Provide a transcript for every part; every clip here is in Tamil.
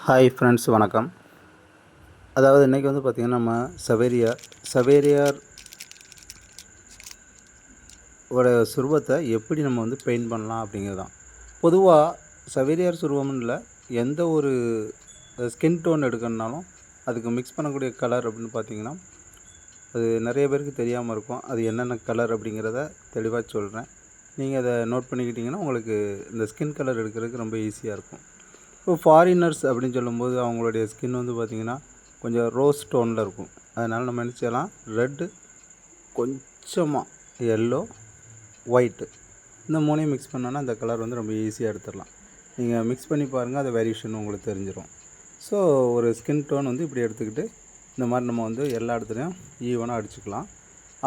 ஹாய் ஃப்ரெண்ட்ஸ் வணக்கம். அதாவது இன்றைக்கி வந்து பார்த்திங்கன்னா நம்ம சவேரியார் சவேரியார் ஓட சுருவத்தை எப்படி நம்ம வந்து பெயிண்ட் பண்ணலாம் அப்படிங்கிறது தான் பொதுவாக சவேரியார் சுருவம்னு எந்த ஒரு ஸ்கின் டோன் எடுக்கணுனாலும் அதுக்கு மிக்ஸ் பண்ணக்கூடிய கலர் அப்படின்னு பார்த்தீங்கன்னா அது நிறைய பேருக்கு தெரியாமல் இருக்கும். அது என்னென்ன கலர் அப்படிங்கிறத தெளிவாக சொல்கிறேன் நீங்கள் அதை நோட் பண்ணிக்கிட்டிங்கன்னா உங்களுக்கு இந்த ஸ்கின் கலர் எடுக்கிறதுக்கு ரொம்ப ஈஸியாக இருக்கும். இப்போ ஃபாரினர்ஸ் அப்படின்னு சொல்லும்போது அவங்களுடைய ஸ்கின் வந்து பார்த்திங்கன்னா கொஞ்சம் ரோஸ் டோனில் இருக்கும். அதனால் நம்ம என்ன செய்யலாம்? ரெட்டு கொஞ்சமாக எல்லோ ஒயிட்டு இந்த மூணையும் மிக்ஸ் பண்ணோன்னா அந்த கலர் வந்து ரொம்ப ஈஸியாக எடுத்துடலாம். நீங்கள் மிக்ஸ் பண்ணி பாருங்கள் அது வேரியேஷன் உங்களுக்கு தெரிஞ்சிடும் ஸோ ஒரு ஸ்கின் டோன் வந்து இப்படி எடுத்துக்கிட்டு இந்த மாதிரி நம்ம வந்து எல்லா இடத்துலையும் ஈவனாக அடிச்சுக்கலாம்.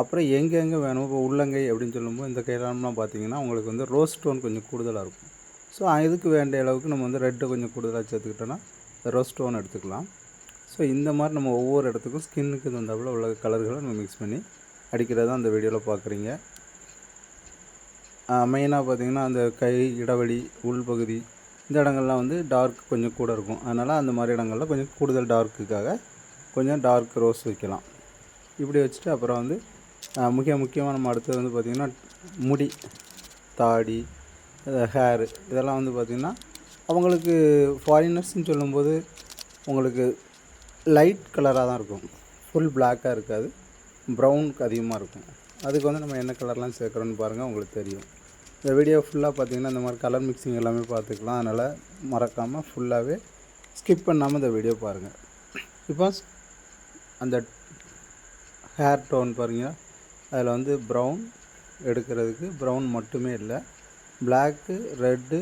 அப்புறம் எங்கெங்கே வேணும் இப்போ உள்ளங்கை அப்படின்னு சொல்லும்போது இந்த கையிலலாம் பார்த்தீங்கன்னா உங்களுக்கு வந்து ரோஸ் டோன் கொஞ்சம் கூடுதலாக இருக்கும். ஸோ இதுக்கு வேண்டிய அளவுக்கு நம்ம வந்து ரெட்டு கொஞ்சம் கூடுதலாக சேர்த்துக்கிட்டோன்னா ரோஸ் ஸ்டோன் எடுத்துக்கலாம். ஸோ இந்த மாதிரி நம்ம ஒவ்வொரு இடத்துக்கும் ஸ்கின்னுக்கு தகுந்தாப்புல உள்ள கலர்களை நம்ம மிக்ஸ் பண்ணி அடிக்கிறது அந்த வீடியோவில் பார்க்குறீங்க. மெயினாக பார்த்திங்கன்னா அந்த கை இடைவெளி உள்பகுதி இந்த இடங்கள்லாம் வந்து டார்க் கொஞ்சம் கூட இருக்கும். அதனால் அந்த மாதிரி இடங்களில் கொஞ்சம் கூடுதல் டார்க்குக்காக கொஞ்சம் டார்க் ரோஸ் வைக்கலாம். இப்படி வச்சுட்டு அப்புறம் வந்து முக்கிய முக்கியமாக நம்ம அடுத்தது வந்து பார்த்திங்கன்னா முடி தாடி ஹேரு இதெல்லாம் வந்து பார்த்திங்கன்னா அவங்களுக்கு ஃபாரினர்ஸ்னு சொல்லும்போது உங்களுக்கு லைட் கலராக தான் இருக்கும். ஃபுல் பிளாக்காக இருக்காது. ப்ரௌனுக்கு அதிகமாக இருக்கும். அதுக்கு வந்து நம்ம என்ன கலர்லாம் சேர்க்குறோன்னு பாருங்கள் உங்களுக்கு தெரியும். இந்த வீடியோ ஃபுல்லாக பார்த்திங்கன்னா இந்த மாதிரி கலர் மிக்சிங் எல்லாமே பார்த்துக்கலாம் அதனால் மறக்காமல் ஃபுல்லாகவே ஸ்கிப் பண்ணாமல் இந்த வீடியோ பாருங்கள் இப்போ அந்த ஹேர் டோன் பாருங்கள் அதில் வந்து ப்ரௌன் எடுக்கிறதுக்கு ப்ரௌன் மட்டுமே இல்லை. பிளாக்கு ரெட்டு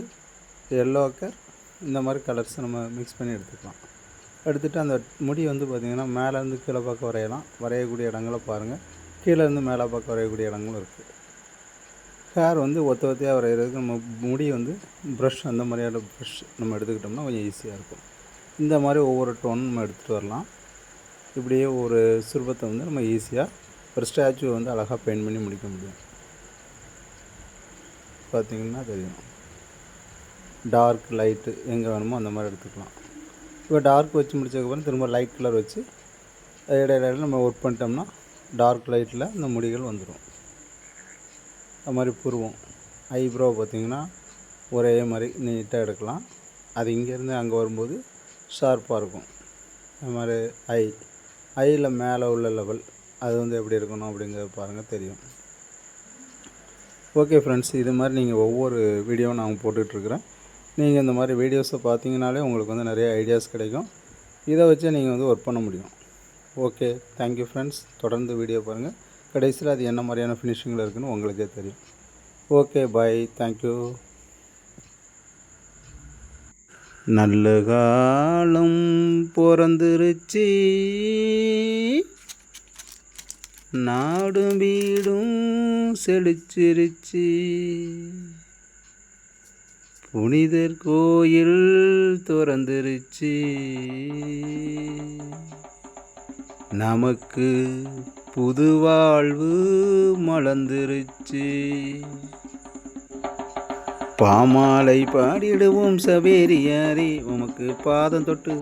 எல்லோக்கர் இந்த மாதிரி கலர்ஸ் நம்ம மிக்ஸ் பண்ணி எடுத்துக்கலாம். எடுத்துகிட்டு அந்த முடி வந்து பார்த்திங்கன்னா மேலேருந்து கீழே பார்க்க வரையலாம். வரையக்கூடிய இடங்களை பாருங்கள் கீழேருந்து மேலே பார்க்க வரையக்கூடிய இடங்களும் இருக்குது ஹேர் வந்து ஒத்த ஒத்தையாக வரைகிறதுக்கு நம்ம முடி வந்து ப்ரஷ் அந்த மாதிரியான ப்ரஷ் நம்ம எடுத்துக்கிட்டோம்னா கொஞ்சம் ஈஸியாக இருக்கும். இந்த மாதிரி ஒவ்வொரு டோன் நம்ம எடுத்துகிட்டு வரலாம். இப்படியே ஒரு சுருபத்தை வந்து நம்ம ஈஸியாக ஒரு ஸ்டாச்சுவை வந்து அழகாக பெயிண்ட் பண்ணி முடிக்க முடியும். பார்த்திங்கன்னா தெரியும். டார்க் லைட்டு எங்கே வேணுமோ அந்த மாதிரி எடுத்துக்கலாம். இப்போ டார்க் வச்சு முடிச்சதுக்கப்புறம் திரும்ப லைட் கலர் வச்சு இடையில நம்ம ஒர்க் பண்ணிட்டோம்னா டார்க் லைட்டில் இந்த முடிகள் வந்துடும் அது மாதிரி புருவம். ஐப்ரோ பார்த்திங்கன்னா ஒரே மாதிரி நீட்டாக எடுக்கலாம். அது இங்கேருந்து அங்கே வரும்போது ஷார்ப்பாக இருக்கும். அது மாதிரி ஐ ஐயில் மேலே உள்ள லெவல் அது வந்து எப்படி இருக்கணும் அப்படிங்கிறத பாருங்கள் தெரியும். ஓகே ஃப்ரெண்ட்ஸ் இது மாதிரி நீங்கள் ஒவ்வொரு வீடியோவும் நான் போட்டுட்ருக்குறேன் நீங்கள் இந்த மாதிரி வீடியோஸை பார்த்தீங்கனாலே உங்களுக்கு வந்து நிறைய ஐடியாஸ் கிடைக்கும். இதை வச்சு நீங்கள் வந்து ஒர்க் பண்ண முடியும். ஓகே தேங்க்யூ ஃப்ரெண்ட்ஸ் தொடர்ந்து வீடியோ பாருங்கள் கடைசியில் அது என்ன மாதிரியான ஃபினிஷிங்கில் இருக்குதுன்னு உங்களுக்கே தெரியும். ஓகே பாய் தேங்க்யூ நல்ல காலம் பிறந்துருச்சி. நாடும் வீடும் செழிச்சிருச்சு. புனிதர் கோயில் துறந்துருச்சு. நமக்கு புது வாழ்வு மலர்ந்துருச்சு. பாமாலை பாடிடுவோம் சவேரியாரே உமக்கு பாதம் தொட்டு